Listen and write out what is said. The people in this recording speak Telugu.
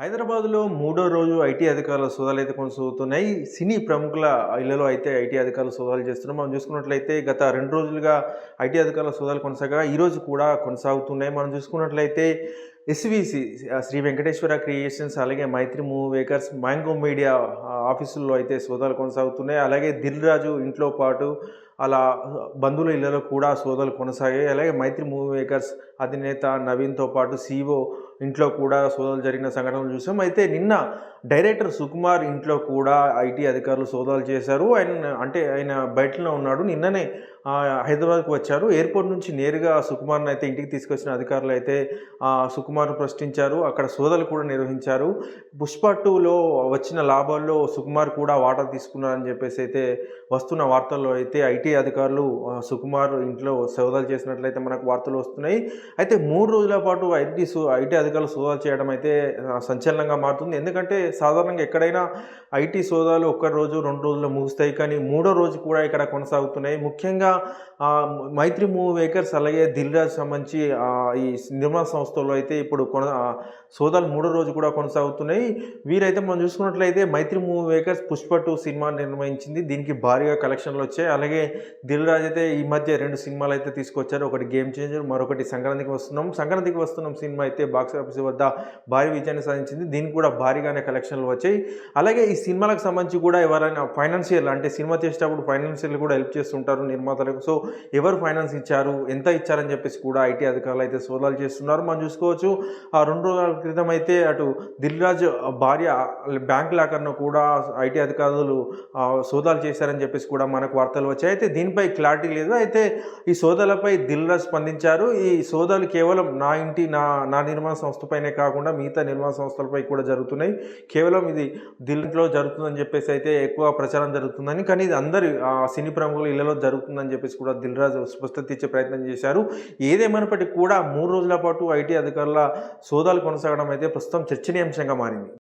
హైదరాబాద్లో మూడో రోజు ఐటీ అధికారుల సోదాలు అయితే కొనసాగుతున్నాయి. సినీ ప్రముఖుల ఇళ్ళలో అయితే ఐటీ అధికారులు సోదాలు చేస్తున్నాం మనం చూసుకున్నట్లయితే గత రెండు రోజులుగా ఐటీ అధికారుల సోదాలు కొనసాగా ఈరోజు కూడా కొనసాగుతున్నాయి. మనం చూసుకున్నట్లయితే ఎస్విసి శ్రీ వెంకటేశ్వర క్రియేషన్స్ అలాగే Mythri movie makers mango media ఆఫీసుల్లో అయితే సోదాలు కొనసాగుతున్నాయి. అలాగే దిల్ రాజు ఇంట్లో పాటు అలా బంధువుల ఇళ్ళలో కూడా సోదాలు కొనసాగాయి. అలాగే మైత్రి మూవీ మేకర్స్ అధినేత నవీన్తో పాటు సీఓ ఇంట్లో కూడా సోదాలు జరిగిన సంఘటనలు చూసాం. అయితే నిన్న డైరెక్టర్ సుకుమార్ ఇంట్లో కూడా ఐటీ అధికారులు సోదాలు చేశారు. ఆయన అంటే ఆయన బయటలో ఉన్నాడు. నిన్ననే హైదరాబాద్కు వచ్చారు. ఎయిర్పోర్ట్ నుంచి నేరుగా సుకుమార్ని అయితే ఇంటికి తీసుకొచ్చిన అధికారులు అయితే సుకుమార్ను ప్రశ్నించారు. అక్కడ సోదాలు కూడా నిర్వహించారు. పుష్ప టూలో వచ్చిన లాభాల్లో సుకుమార్ కూడా వాటా తీసుకున్నారని చెప్పేసి అయితే వస్తున్న వార్తల్లో అయితే ఐటీ అధికారులు సుకుమార్ ఇంట్లో సోదాలు చేసినట్లయితే మనకు వార్తలు వస్తున్నాయి. అయితే మూడు రోజుల పాటు ఐటీ సు ఐటీ అధికారులు సోదాలు చేయడం అయితే సంచలనంగా మారుతుంది. ఎందుకంటే సాధారణంగా ఎక్కడైనా ఐటీ సోదాలు ఒక్క రోజు రెండు రోజుల్లో ముగుస్తాయి. కానీ మూడో రోజు కూడా ఇక్కడ కొనసాగుతున్నాయి. ముఖ్యంగా మైత్రి మూవీ మేకర్స్ అలాగే దిల్రాజ్ సంబంధించి ఈ నిర్మాణ సంస్థల్లో అయితే ఇప్పుడు కొన ఆ, సోదాలు మూడో రోజు కూడా కొనసాగుతున్నాయి. వీరైతే మనం చూసుకున్నట్లయితే Mythri movie makers Pushpa two cinema నిర్వహించింది దీనికి భారీగా కలెక్షన్లు వచ్చాయి. అలాగే దిల్రాజ్ అయితే ఈ మధ్య రెండు సినిమాలు అయితే తీసుకొచ్చారు. ఒకటి గేమ్ చేంజర్ మరొకటి సంక్రాంతికి వస్తున్నాం. సంక్రాంతికి వస్తున్నాం సినిమా అయితే బాక్స్ ఆఫీస్ వద్ద భారీ విజయాన్ని సాధించింది. దీనికి కూడా భారీగానే కలెక్షన్లు వచ్చాయి. అలాగే ఈ సినిమాలకు సంబంధించి కూడా ఎవరైనా ఫైనాన్షియల్ అంటే సినిమా చేసేటప్పుడు ఫైనాన్షియల్ కూడా హెల్ప్ చేస్తుంటారు నిర్మాతలకు. సో ఎవరు ఫైనాన్స్ ఇచ్చారు? ఎంత ఇచ్చారని చెప్పేసి కూడా ఐటీ అధికారులు అయితే సోదాలు చేస్తున్నారు. మనం చూసుకోవచ్చు ఆ రెండు రోజుల క్రితం అయితే అటు దిల్రాజ్ భార్య బ్యాంక్ లాకర్ను కూడా ఐటీ అధికారులు సోదాలు చేశారని చెప్పేసి కూడా మనకు వార్తలు వచ్చాయి. అయితే దీనిపై క్లారిటీ లేదు. అయితే ఈ సోదాలపై దిల్రాజ్ స్పందించారు. ఈ సోదాలు కేవలం నా ఇంటి నా నా నిర్మాణ సంస్థపైనే కాకుండా మిగతా నిర్మాణ సంస్థలపై కూడా జరుగుతున్నాయి. కేవలం ఇది దిల్లో జరుగుతుందని చెప్పేసి అయితే ఎక్కువ ప్రచారం జరుగుతుందని కానీ ఇది అందరి ఆ, సినీ ప్రముఖుల ఇళ్ళలో జరుగుతుందని చెప్పేసి కూడా దిల్ రాజు స్పష్టత ఇచ్చే ప్రయత్నం చేశారు. ఏదేమైనప్పటికీ కూడా మూడు రోజుల పాటు ఐటీ అధికారుల సోదాలు కొనసాగడం అయితే ప్రస్తుతం చర్చనీయాంశంగా మారింది.